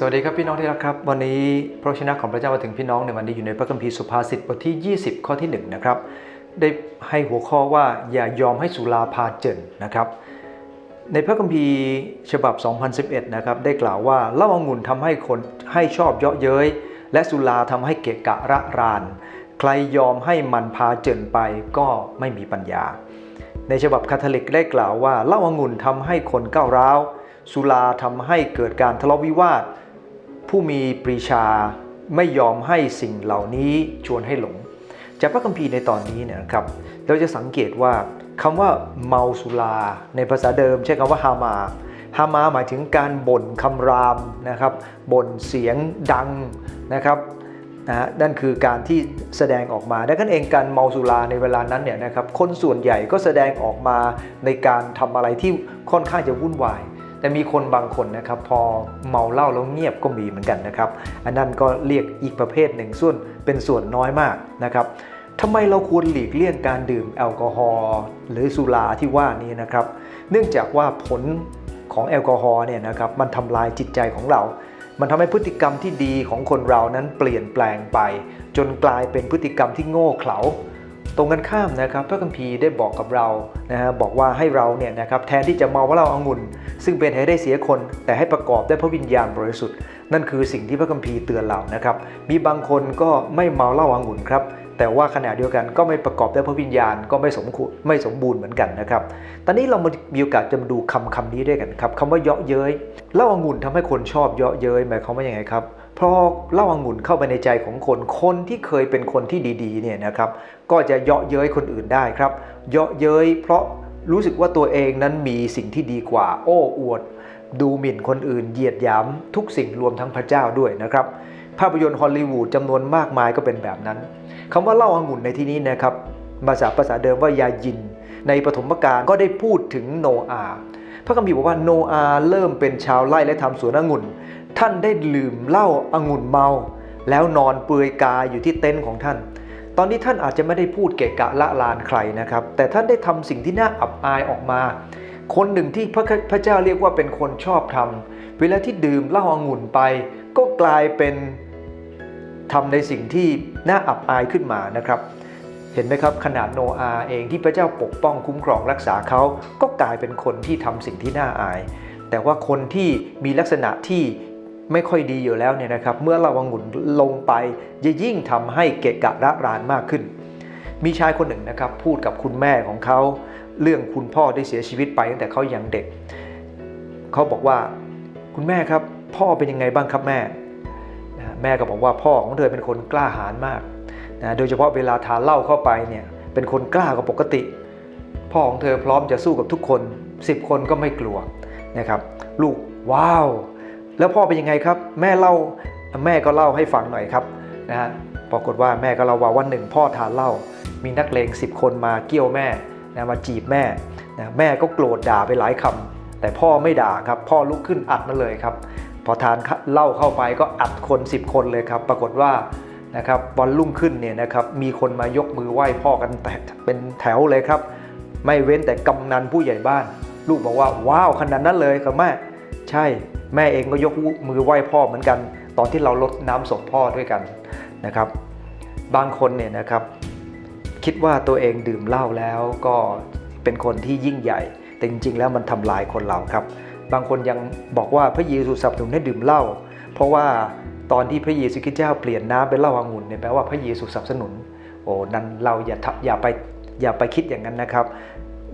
สวัสดีครับพี่น้องที่รักครับ วันนี้พระชนะของพระเจ้ามาถึงพี่น้องในวันนี้อยู่ในพระคัมภีร์สุภาษิตบทที่ 20 ข้อที่ 1 นะครับ ได้ให้หัวข้อว่าอย่ายอมให้สุราพาเจินนะครับ ในพระคัมภีร์ฉบับ 2011 นะครับได้กล่าวว่าเล้าองุ่นทำให้คนให้ชอบเยาะเย้ยและสุราทำให้เกะกะระราน ใครยอมให้มันพาเจินไปก็ไม่มีปัญญา ในฉบับคาทอลิกได้กล่าวว่าเล้าองุ่นทำให้คนก้าวร้าวสุราทำให้เกิดการทะเลาะวิวาท ผู้มีปรีชาไม่ยอมให้สิ่งเหล่านี้ชวนให้หลง จากพระคัมภีร์ในตอนนี้เนี่ยนะครับเราจะสังเกตว่าคำว่าเมาสุราในภาษาเดิม ใช้คำว่าฮามาฮามาหมายถึงการบ่นคำรามนะครับบ่นเสียงดังนะครับนะฮะนั่นคือการที่แสดงออกมาดังนั้นเองการเมาสุราในเวลานั้นเนี่ยนะครับคนส่วนใหญ่ก็แสดงออกมาในการทำอะไรที่ค่อนข้างจะวุ่นวาย แต่มีคนบางคนนะครับพอเมาเหล้าแล้วเงียบก็มีเหมือนกันนะครับ อันนั้นก็เรียกอีกประเภทหนึ่งส่วนเป็นส่วนน้อยมากนะครับทำไมเราควรหลีกเลี่ยงการดื่มแอลกอฮอล์หรือสุราที่ว่านี้นะครับ เนื่องจากว่าผลของแอลกอฮอล์เนี่ยนะครับมันทำลายจิตใจของเรา มันทำให้พฤติกรรมที่ดีของคนเรานั้นเปลี่ยนแปลงไป จนกลายเป็นพฤติกรรมที่โง่เขลา ตรงกันข้ามนะครับพระคัมภีร์ได้บอกกับเรานะฮะบอกว่าให้เราเนี่ยนะครับแทนที่จะเมาว่าเราอางุ่น ซึ่งเป็นเหตุให้ได้เสียคน แต่ให้ประกอบได้พระวิญญาณบริสุทธิ์ นั่นคือสิ่งที่พระคัมภีร์เตือนเรานะครับมีบางคนก็ไม่เมาเหล้าอางุ่นครับแต่ว่าขณะเดียวกันก็ไม่ประกอบด้วยพระวิญญาณก็ไม่สมควรไม่สมบูรณ์เหมือนกันนะครับ ตอนนี้เรามามีโอกาสจะมาดูคำคำนี้ด้วยกันครับคำว่าเยาะเย้ยเล้าอางุ่นทำให้คนชอบเยาะเย้ยหมายความว่าอย่างไงครับ พราะเล้าอางุ่นเข้าไปในใจของคน คนที่เคยเป็นคนที่ดีๆเนี่ยนะครับ ก็จะเยาะเย้ยคนอื่นได้ครับ เยาะเย้ยเพราะรู้สึกว่าตัวเองนั้นมีสิ่งที่ดีกว่า โอ้อวด ดูหมิ่นคนอื่นเหยียดหยามทุกสิ่งรวมทั้งพระเจ้าด้วยนะครับ ภาพยนตร์ฮอลลีวูดจำนวนมากมายก็เป็นแบบนั้นคำว่าเล้าอางุ่นในที่นี้นะครับภาษาภาษาเดิมว่ายายิน ในปฐมกาลก็ได้พูดถึงโนอาห์พระคัมภีร์บอกว่าโนอาห์เริ่มเป็นชาวไร่และทำสวนองุ่น ท่านได้ลืมเหล้าอางุ่นเมา แล้วนอนเปลือยกายอยู่ที่เต็นท์ของท่าน ตอนนี้ท่านอาจจะไม่ได้พูดเกะกะละลานใครนะครับ แต่ท่านได้ทำสิ่งที่น่าอับอายออกมา คนหนึ่งที่พระพระเจ้าเรียกว่าเป็นคนชอบทำเวลาที่ดื่มเหล้าอางุ่นไป ก็กลายเป็นทำในสิ่งที่น่าอับอายขึ้นมานะครับเห็นไหมครับขนาดโนอาห์เองที่พระเจ้าปกป้องคุ้มครองรักษาเขาก็กลายเป็นคนที่ทำสิ่งที่น่าอาย แต่ว่าคนที่มีลักษณะที่ ไม่ค่อยดีอยู่แล้วเนี่ยนะครับ เมื่อเราวางุ่นลงไปจะยิ่งทำให้เกะกะระรานมากขึ้น มีชายคนหนึ่งนะครับ พูดกับคุณแม่ของเขา เรื่องคุณพ่อได้เสียชีวิตไปตั้งแต่เขายังเด็ก เขาบอกว่าคุณแม่ครับ พ่อเป็นยังไงบ้างครับแม่ แม่ก็บอกว่าพ่อของเธอเป็นคนกล้าหาญมากนะโดยเฉพาะเวลาทานเหล้าเข้าไปเนี่ยเป็นคนกล้ากว่าปกติ พ่อของเธอพร้อมจะสู้กับทุกคน 10 คนก็ไม่กลัวนะครับ ลูกว้าว แล้วพ่อเป็นยังไงครับ แม่เล่าแม่ก็เล่าให้ฟังหน่อยครับนะฮะปรากฏว่าแม่ก็เล่าว่าวันหนึ่งพ่อทานเหล้ามีนักเลง10 คนมาเกี่ยวแม่นะมาจีบแม่นะแม่ก็โกรธด่าไปหลายคำแต่พ่อไม่ด่าครับพ่อลุกขึ้นอัดมาเลยครับ พอทานเหล้าเข้าไปก็อัดคน 10 คนเลยครับ ปรากฏว่านะครับวันรุ่งขึ้นเนี่ยนะครับมีคนมายกมือไหว้พ่อกันแต่เป็นแถวเลยครับ ไม่เว้นแต่กำนันผู้ใหญ่บ้าน ลูกบอกว่าว้าวขนาดนั้นเลยครับแม่ใช่ แม่เองก็ยกมือไหว้พ่อเหมือนกัน ตอนที่เราลดน้ำศพพ่อด้วยกันนะครับ บางคนเนี่ยนะครับ คิดว่าตัวเองดื่มเหล้าแล้วก็เป็นคนที่ยิ่งใหญ่ แต่จริงๆแล้วมันทำลายคนเราครับ บางคนยังบอกว่าพระเยซูสนับสนุนให้ดื่มเหล้าเพราะว่าตอนที่พระเยซูคริสต์เจ้าเปลี่ยนน้ำเป็นเหล้าองุ่นเนี่ยแปลว่าพระเยซูสนับสนุน โอ้นั้นเราอย่าทำอย่าไปอย่าไปคิดอย่างนั้นนะครับ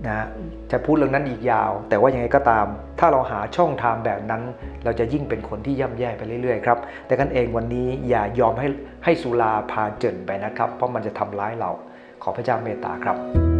นะจะพูดเรื่องนั้นอีกยาว แต่ว่ายังไงก็ตาม ถ้าเราหาช่องทางแบบนั้น เราจะยิ่งเป็นคนที่ย่ำแย่ไปเรื่อยๆครับ แต่กันเองวันนี้อย่ายอมให้ให้สุราพาเจินไปนะครับ เพราะมันจะทำร้ายเรา ขอพระเจ้าเมตตาครับ